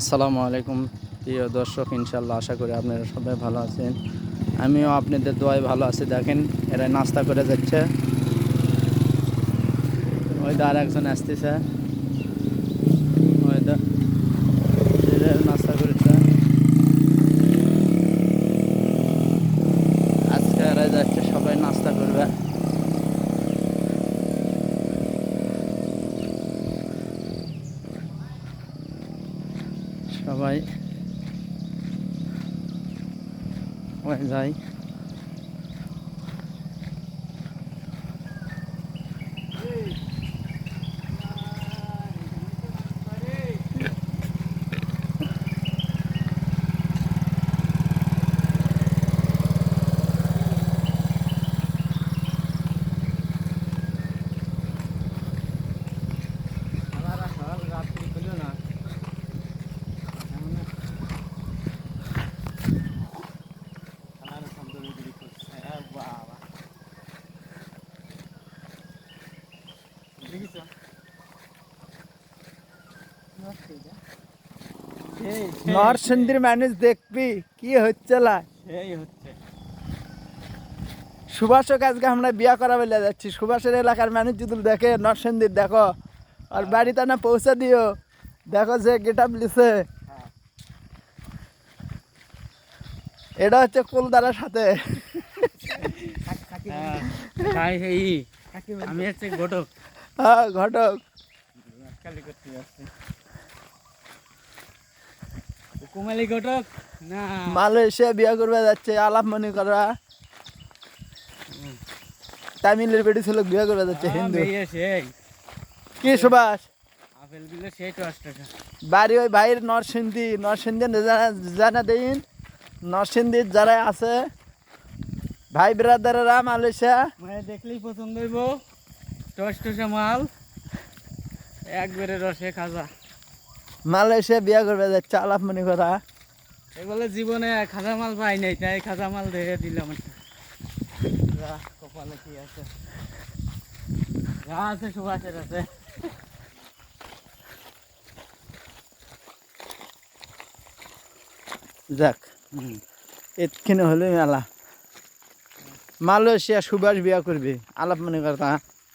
আসসালামু আলাইকুম প্রিয় দর্শক ইনশাল্লাহ আশা করি আপনারা সবাই ভালো আছেন। আমিও আপনাদের দোয়ায় ভালো আছি। দেখেন, এরা নাস্তা করে যাচ্ছে। ওই তো আর একজন আসতেছে ওই দা এরা নাস্তা করেছে আজকে এরা যাচ্ছে সবাই নাস্তা করবে সবাই ওই যাই নরসিংদীর মানুষ দেখবি কি হচ্ছে লা? সেই হচ্ছে। সুভাষক আজকে আমরা বিয়া করা বলে যাচ্ছি। সুভাষের এলাকার মানুষ যদি দেখে নরসিংদীর দেখো। আর বাড়িতে না পৌঁছে দিও। দেখো যে গেট আপ লিছে। এটা হচ্ছে কুলদারার সাথে। আমি হচ্ছে ঘটক। হ্যাঁ ঘটক। কালি কুমালি ঘটক? না। মালয়েশিয়া বিয়া করবে যাচ্ছে আলাপ মনে করা তামিলের বেটি ছিল বিয়া করবে যাচ্ছে হিন্দু। কি সুভাষ? বাড়ি ওই ভাইয়ের নরসিংদী নরসিংদী জানা দিন। নরসিংদীর যারা আছে ভাই ব্রাদারেরা মালয়েশিয়া। দেখলেই পছন্দ হইব। মাল একবারে রসে খাজা। মালয়েশিয়া বিয়া করবে যাচ্ছে আলাপ মনে করা এগুলো জীবনে খাজা মাল পাই নাই তাই খাজা মাল দেখে দিলাম কপালে কি আছে? যা আছে সুভাষের আছে যাক এতখানে হলো মেলা। মালয়েশিয়া সুভাষ বিয়া করবে আলাপ মনে কথা।